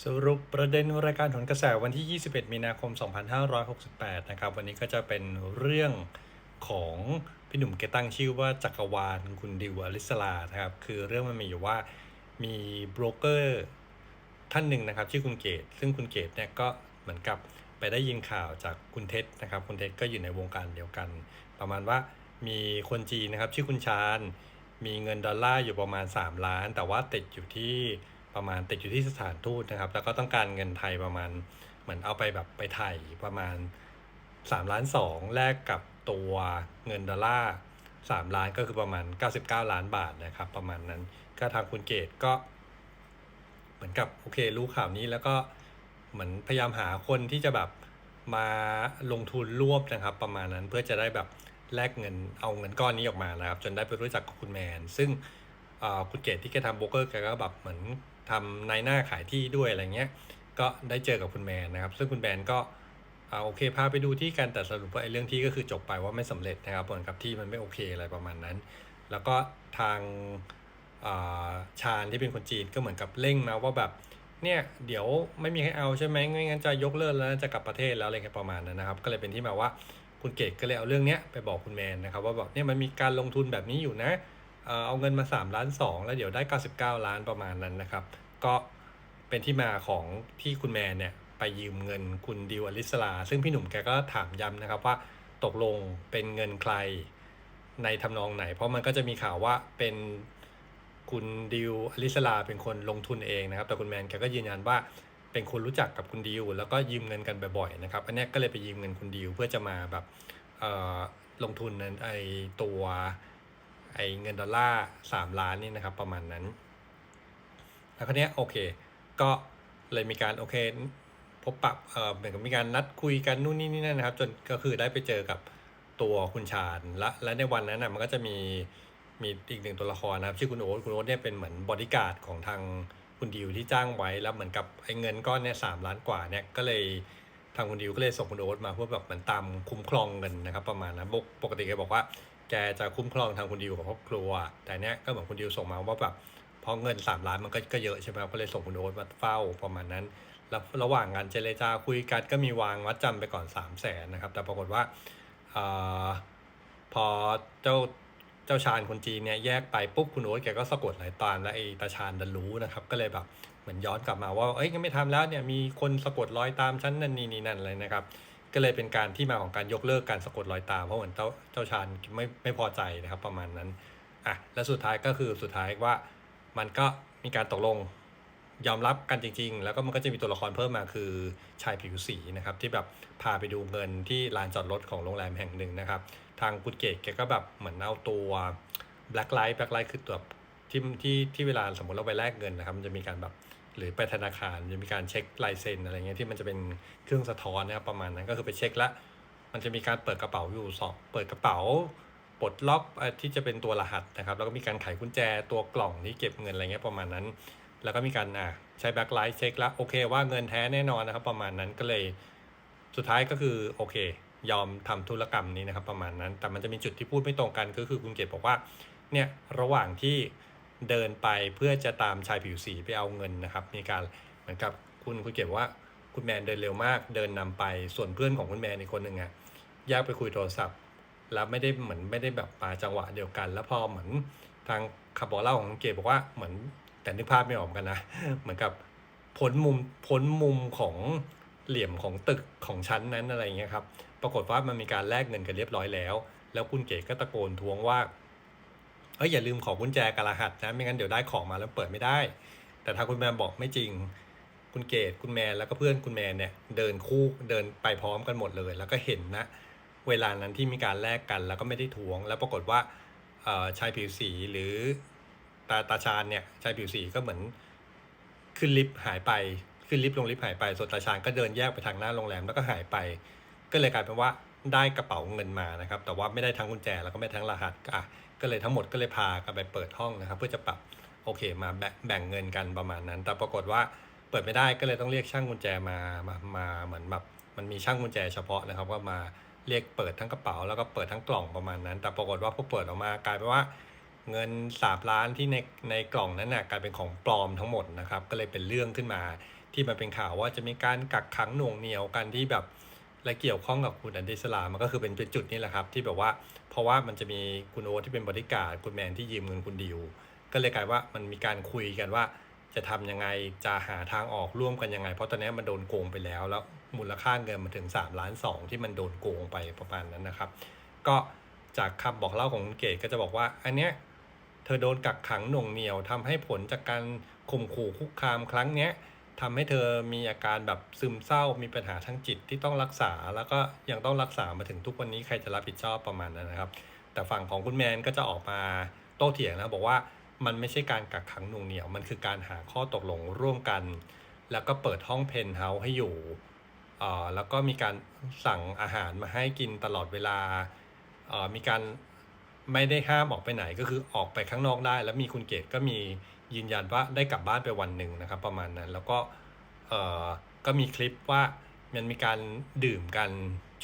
สรุปประเด็นรายการผลกระแสวันที่ 21 มีนาคม 2568 นะครับ วันนี้ก็จะเป็นเรื่องของพี่หนุ่มเกตั้งชื่อว่าจักรวาลคุณดิวอลิสลานะครับ คือเรื่องมันมีอยู่ว่ามีโบรกเกอร์ท่านหนึ่งนะครับชื่อคุณเกต ซึ่งคุณเกตเนี่ยก็เหมือนกับไปได้ยินข่าวจากคุณเท็ดนะครับ คุณเท็ดก็อยู่ในวงการเดียวกัน ประมาณว่ามีคนจีนนะครับชื่อคุณชาญมีเงินดอลลาร์อยู่ประมาณ 3 ล้าน แต่ว่าติดอยู่ที่ ประมาณติดอยู่ที่สถานทูตนะครับ แล้วก็ต้องการเงินไทยประมาณเหมือนเอาไปแบบไปไทยประมาณ3ล้าน2แลกกับตัวเงินดอลลาร์3ล้านก็คือประมาณ 99 ล้านบาทนะครับ ประมาณนั้นก็ทางคุณเกตก็ เหมือนกับโอเครู้ข่าวนี้แล้วก็เหมือนพยายามหาคนที่จะแบบมาลงทุนร่วมนะครับ ประมาณนั้นเพื่อจะได้แบบแลกเงินเอาเงินก้อนนี้ออกมานะครับ จนได้ไปรู้จักกับคุณแมน ซึ่งคุณเกตที่แกทำโบรกเกอร์แกก็แบบเหมือน ทำนายหน้าขายที่ด้วยอะไรเงี้ย ก็ได้เจอกับคุณแมนนะครับ ซึ่งคุณแมนก็เอาโอเคพาไปดูที่กันแต่สรุปว่าไอ้เรื่องที่ก็คือจบไปว่าไม่สำเร็จนะครับเหมือนกับที่มันไม่โอเคอะไรประมาณนั้น แล้วก็ทางาชาญที่เป็นคนจีนก็เหมือนกับเร่งมาว่าแบบเนี่ยเดี๋ยวไม่มีใครเอาใช่ไหมไม่งั้นจะยกเลิกแล้วจะกลับประเทศแล้วอะไรประมาณนั้นนะครับ ก็เลยเป็นที่มาว่าคุณเกดก็เลยเอาเรื่องเนี้ยไปบอกคุณแมนนะครับ ว่าแบบเนี่ยมันมีการลงทุนแบบนี้อยู่นะ เอาเงินมา 3 ล้าน 2 แล้วเดี๋ยวได้ 99 ล้านประมาณนั้นนะครับ ก็เป็นที่มาของที่คุณแมนเนี่ยไปยืมเงินคุณดิวอลิสลา ซึ่งพี่หนุ่มแกก็ถามย้ำนะครับว่าตกลงเป็นเงินใครในทำนองไหน เพราะมันก็จะมีข่าวว่าเป็นคุณดิวอลิสลาเป็นคนลงทุนเองนะครับ แต่คุณแมนแกก็ยืนยันว่าเป็นคนรู้จักกับคุณดิวแล้วก็ยืมเงินกันบ่อยๆนะครับ อันนี้ก็เลยไปยืมเงินคุณดิวเพื่อจะมาแบบเออลงทุนในไอตัว ไอเงินดอลลาร์สามล้านนี่นะครับประมาณนั้น แล้วคราวนี้โอเค ก็เลยมีการโอเคพบปะเอ่อเหมือนกับมีการนัดคุยกันนู่นนี่นี่นั่นนะครับ จนก็คือได้ไปเจอกับตัวคุณชาญและและในวันนั้นนะมันก็จะมีมีอีกหนึ่งตัวละครนะครับชื่อคุณโอ๊ตคุณโอ๊ตเนี่ยเป็นเหมือนบอดี้การ์ดของทางคุณดิวที่จ้างไว้แล้วเหมือนกับไอ้เงินก้อนเนี่ยสามล้านกว่าเนี่ยก็เลยทางคุณดิวก็เลยส่งคุณโอ๊ตมาเพื่อแบบเหมือนตามคุ้มครองเงินนะครับ ประมาณนั้นปกปกติแกบอกว่า แกจะคุ้มครองทางคุณดิวกับครอบครัว แต่เนี้ยก็เหมือนคุณดิวส่งมาว่าแบบเพราะเงินสามล้านมันก็ก็เยอะใช่ไหมครับก็เลยส่งคุณโอ๊ตมาเฝ้าประมาณนั้น แล้วระหว่างงานเจรจาคุยกันก็มีวางมัดจำไปก่อน 3 0 0แสนนะครับ แต่ปรากฏว่าอพอเจ้าเจ้าชาญคนจีนเนี่ยแยกไปปุ๊บคุณโอ๊ตแกก็สะกดหลายตามและไอ้ตาชาญดันรู้นะครับ ก็เลยแบบเหมือนย้อนกลับมาว่าเอ้ยงั้นไม่ทำแล้วเนี่ยมีคนสะกดรอยตามฉันนั่นนี่นี่นั่นอะไรนะครับ ก็เลยเป็นการที่มาของการยกเลิกการสะกดรอยตาม เพราะเหมือนเจ้าเจ้าชาญไม่ไม่พอใจนะครับประมาณนั้นอะและสุดท้ายก็คือสุดท้ายว่ามันก็มีการตกลงยอมรับกันจริง ๆ แล้วก็มันก็จะมีตัวละครเพิ่มมาคือชายผิวสีนะครับที่แบบพาไปดูเงินที่ลานจอดรถของโรงแรมแห่งหนึ่งนะครับ ทางคุณเกตแกก็แบบเหมือนเอาตัว black light black light คือตัวที่ที่ที่เวลาสมมติเราไปแลกเงินนะครับมันจะมีการแบบ หรือไปธนาคารจะมีการเช็คลายเซ็นอะไรเงี้ยที่มันจะเป็นเครื่องสะท้อนนะครับประมาณนั้นก็คือไปเช็คละมันจะมีการเปิดกระเป๋าอยู่สองเปิดกระเป๋าปลดล็อกที่จะเป็นตัวรหัสนะครับ แล้วก็มีการไขกุญแจตัวกล่องที่เก็บเงินอะไรเงี้ยประมาณนั้น แล้วก็มีการอะใช้แบ็คไลท์เช็คแล้วโอเคว่าเงินแท้แน่นอนนะครับ ประมาณนั้นก็เลยสุดท้ายก็คือโอเค ยอมทำธุรกรรมนี้นะครับ ประมาณนั้น แต่มันจะมีจุดที่พูดไม่ตรงกันก็คือคุณเกดบอกว่าเนี่ยระหว่างที่ เดินไปเพื่อจะตามชายผิวสีไปเอาเงินนะครับ มีการเหมือนกับคุณคุณเกดบว่าคุณแมนเดินเร็วมาก เดินนำไปส่วนเพื่อนของคุณแมนอีกคนหนึ่งอะแยกไปคุยโทรศัพท์ แล้วไม่ได้เหมือนไม่ได้แบบมาจังหวะเดียวกัน แล้วพอเหมือนทางขับบอกเล่าของคุณเกดบอกว่าเหมือนแต่นึกภาพไม่ออกกันนะ เหมือนกับพ้นมุมพ้นมุมของเหลี่ยมของตึกของชั้นนั้นอะไรเงี้ยครับ ปรากฏว่ามันมีการแลกเงินกันเรียบร้อยแล้ว แล้วคุณเก๋ก็ตะโกนทวงว่า เอ้ยอย่าลืมขอกุญแจกบรหัสนะ ไม่งั้นเดี๋ยวได้ของมาแล้วเปิดไม่ได้ แต่ถ้าคุณแมนบอกไม่จริง คุณเกดคุณแมนแล้วก็เพื่อนคุณแมนเนี่ยเดินคู่เดินไปพร้อมกันหมดเลย แล้วก็เห็นนะเวลานั้นที่มีการแลกกันแล้วก็ไม่ได้ทวง แล้วปรากฏว่าชายผิวสีหรือตาตาชาญเนี่ยชายผิวสีก็เหมือนขึ้นลิฟต์หายไปขึ้นลิฟต์ลงลิฟต์หายไปส่วนตาชาญก็เดินแยกไปทางหน้าโรงแรมแล้วก็หายไป ก็เลยกลายเป็นว่าได้กระเป๋าเงินมานะครับ แต่ว่าไม่ได้ทั้งกุญแจแล้วก็ไม่ทั้งรหัสอะ ก็เลยทั้งหมดก็เลยพากันไปเปิดห้องนะครับ เพื่อจะปรับโอเคมาแบ่งแบ่งเงินกันประมาณนั้น แต่ปรากฏว่าเปิดไม่ได้ก็เลยต้องเรียกช่างกุญแจมามามาเหมือนแบบมันมีช่างกุญแจเฉพาะนะครับว่ามาเรียกเปิดทั้งกระเป๋าแล้วก็เปิดทั้งกล่องประมาณนั้น แต่ปรากฏว่าพอเปิดออกมากลายเป็นว่าเงินสามล้านที่ในในกล่องนั้นน่ะกลายเป็นของปลอมทั้งหมดนะครับ ก็เลยเป็นเรื่องขึ้นมาที่มันเป็นข่าวว่าจะมีการกักขังหน่วงเหนียวกันที่แบบและเกี่ยวข้องกับคุณอันดิสลามันก็คือเป็นเป็นจุดนี้แหละครับ ที่แบบว่า เพราะว่ามันจะมีคุณโอตที่เป็นบริการดคุณแมนที่ยืมเงินคุณดิว ก็เลยกลายว่ามันมีการคุยกันว่า จะทำยังไงจะหาทางออกร่วมกันยังไง เพราะตอนนี้มันโดนโกงไปแล้วแล้วมูลค่าเงินมันถึง3ล้านสองที่มันโดนโกงไปประมาณนั้นนะครับ ก็จากคำบอกเล่าของคุณเกดก็จะบอกว่า อันเนี้ยเธอโดนกักขังหน่วงเหนียวทำให้ผลจากการข่มขู่คุกคามครั้งเนี้ย ทำให้เธอมีอาการแบบซึมเศร้ามีปัญหาทางจิตที่ต้องรักษา แล้วก็ยังต้องรักษามาถึงทุกวันนี้ใครจะรับผิดชอบประมาณนั้นนะครับ แต่ฝั่งของคุณแมนก็จะออกมาโต้เถียงนะบอกว่ามันไม่ใช่การกักขังหน่วงเหนียว มันคือการหาข้อตกลงร่วมกัน แล้วก็เปิดห้องเพนเฮาส์ให้อยู่อ่อแล้วก็มีการสั่งอาหารมาให้กินตลอดเวลาอ่อมีการไม่ได้ห้ามออกไปไหนก็คือออกไปข้างนอกได้ แล้วมีคุณเกตก็มี ยืนยันว่าได้กลับบ้านไปวันหนึ่งนะครับ ประมาณนั้น แล้วก็เออก็มีคลิปว่ามันมีการดื่มกัน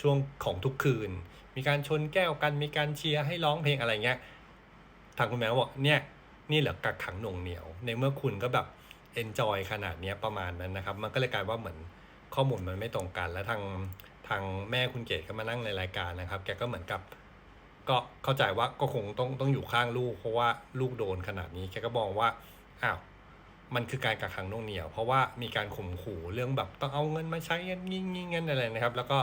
ช่วงของทุกคืน มีการชนแก้วกัน มีการเชียร์ให้ร้องเพลงอะไรเงี้ย ทางคุณแม่บอกเนี่ยนี่เหรอกักขังหน่วงเหนียว ในเมื่อคุณก็แบบเอนจอยขนาดเนี้ยประมาณนั้นนะครับ มันก็เลยกลายว่าเหมือนข้อมูลมันไม่ตรงกัน แล้วทางทางแม่คุณเกดก็มานั่งในรายการนะครับ แกก็เหมือนกับ ก็เข้าใจว่าก็คงต้องต้องอยู่ข้างลูก เพราะว่าลูกโดนขนาดนี้ แกก็มองว่า อ้าวมันคือการกักขังน่วงเหนียว เพราะว่ามีการข่มขู่เรื่องแบบต้องเอาเงินมาใช้เงินงี้งี้เงินอะไรนะครับ แล้วก็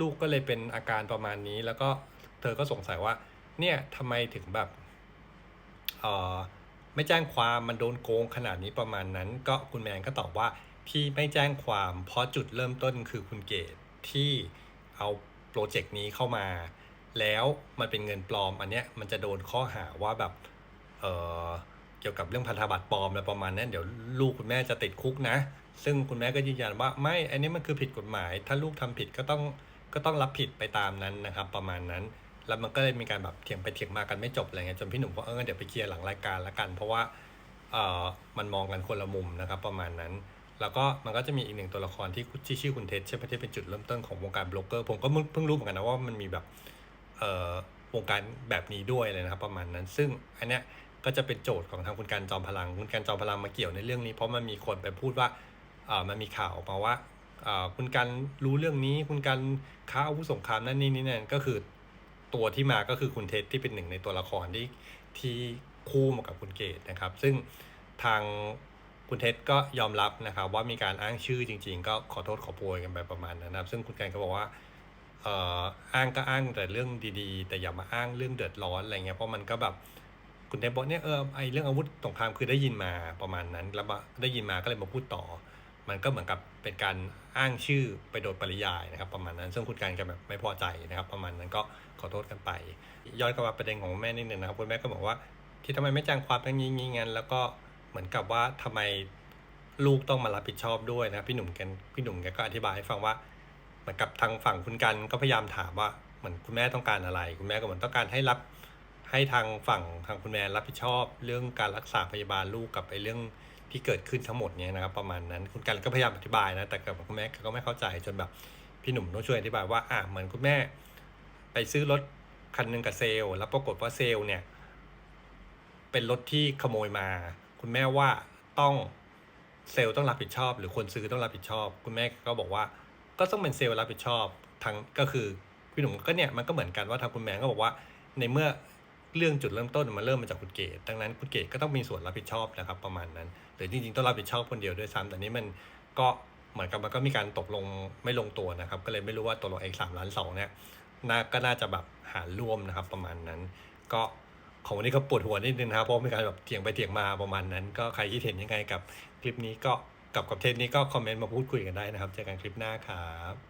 ลูกก็เลยเป็นอาการประมาณนี้ แล้วก็เธอก็สงสัยว่า เนี่ยทำไมถึงแบบเออไม่แจ้งความมันโดนโกงขนาดนี้ประมาณนั้น ก็คุณแมนก็ตอบว่าที่ไม่แจ้งความเพราะจุดเริ่มต้นคือคุณเกดที่เอาโปรเจกต์นี้เข้ามา แล้วมันเป็นเงินปลอมอันเนี้ยมันจะโดนข้อหาว่าแบบเออ เกี่ยวกับเรื่องพันธบัตรปลอมอะไรประมาณนั้นเดี๋ยวลูกคุณแม่จะติดคุกนะ ซึ่งคุณแม่ก็ยืนยันว่าไม่ อันนี้มันคือผิดกฎหมาย ถ้าลูกทำผิดก็ต้องก็ต้องรับผิดไปตามนั้นนะครับ ประมาณนั้น แล้วมันก็เลยมีการแบบเถียงไปเถียงมากันไม่จบอะไรเงี้ยจนพี่หนุ่มก็เออเดี๋ยวไปเคลียร์หลังรายการละกัน เพราะว่าเออมันมองกันคนละมุมนะครับ ประมาณนั้น แล้วก็มันก็จะมีอีกหนึ่งตัวละครที่ที่ชื่อคุณเท็ดใช่ไหมที่เป็นจุดเริ่มต้นของวงการบล็อกเกอร์ผมก็เพิ่งรู้เหมือนกันนะว่ามันมีแบบเออวงการแบบนี้ด้วยเลยนะครับ ประมาณนั้น ซึ่งอันเนี้ย ก็จะเป็นโจทย์ของทางคุณการจอมพลัง คุณการจอมพลังมาเกี่ยวในเรื่องนี้ เพราะมันมีคนไปพูดว่าอ่อมันมีข่าวออกมาว่าอ่อคุณการรู้เรื่องนี้ คุณการค้าอาวุธสงครามนั่นนี่นี่นั่นก็คือตัวที่มาก็คือคุณเท็ดที่เป็นหนึ่งในตัวละครที่ที่คู่มากับคุณเกตนะครับ ซึ่งทางคุณเท็ดก็ยอมรับนะครับ ว่ามีการอ้างชื่อจริง ๆ ก็ขอโทษขอโพยกันไปประมาณนั้นนะครับ ซึ่งคุณการก็บอกว่าเอ่ออ้างก็อ้างแต่เรื่องดีๆ แต่อย่ามาอ้างเรื่องเดือดร้อนอะไรเงี้ยเพราะมันก็แบบ คุณเท็ดบอกเนี่ยเออไอเรื่องอาวุธสงครามคือได้ยินมาประมาณนั้น แล้วได้ยินมาก็เลยมาพูดต่อ มันก็เหมือนกับเป็นการอ้างชื่อไปโดยปริยายนะครับ ประมาณนั้นซึ่งคุณการก็แบบไม่พอใจนะครับ ประมาณนั้นก็ขอโทษกันไป ย้อนกลับมาประเด็นของแม่นิดนึงนะครับคุณแม่ก็บอกว่าที่ทำไมไม่แจ้งความทั้งนี้งี้งั้นแล้วก็เหมือนกับว่าทำไมลูกต้องมารับผิดชอบด้วยนะพี่หนุ่มแกพี่หนุ่มแกก็อธิบายให้ฟังว่าเหมือนกับทางฝั่งคุณกันก็พยายามถามว่าเหมือนคุณแม่ต้องการอะไร คุณแม่ก็เหมือนต้องการให้รับ ให้ทางฝั่งทางคุณแม่รับผิดชอบเรื่องการรักษาพยาบาลลูกกับไอ้เรื่องที่เกิดขึ้นทั้งหมดเนี่ยนะครับ ประมาณนั้นคุณกันก็พยายามอธิบายนะ แต่กับคุณแม่ก็ไม่เข้าใจจนแบบพี่หนุ่มต้องช่วยอธิบายว่าอะเหมือนคุณแม่ ไปซื้อรถคันหนึ่งกับเซลล์แล้วปรากฏว่าเซลล์เนี่ย เป็นรถที่ขโมยมา คุณแม่ว่าต้องเซลล์ต้องรับผิดชอบ หรือคนซื้อต้องรับผิดชอบ คุณแม่ก็บอกว่า ก็ต้องเป็นเซลล์รับผิดชอบทั้งก็คือพี่หนุ่มก็เนี่ยมันก็เหมือนกันว่าทางคุณแม่ก็บอกว่า ในเมื่อ เรื่องจุดเริ่มต้นมันเริ่มมาจากคุณเกดดังนั้นคุณเกดก็ต้องมีส่วนรับผิดชอบนะครับประมาณนั้นหรือจริงๆต้องรับผิดชอบคนเดียวด้วยซ้ำแต่นี้มันก็เหมือนกับมันก็มีการตกลงไม่ลงตัวนะครับ ก็เลยไม่รู้ว่าตัวลงเอกสามล้านสองเนี่ยน่าก็น่าจะแบบหารร่วมนะครับ ประมาณนั้น ก็ของวันนี้ก็ปวดหัวนิดนึงนะครับเพราะมีการแบบเถียงไปเถียงมาประมาณนั้น ก็ใครคิดเห็นยังไงกับคลิปนี้ก็กับกับเทปนี้ก็คอมเมนต์มาพูดคุยกันได้นะครับเจอกันคลิปหน้าครับ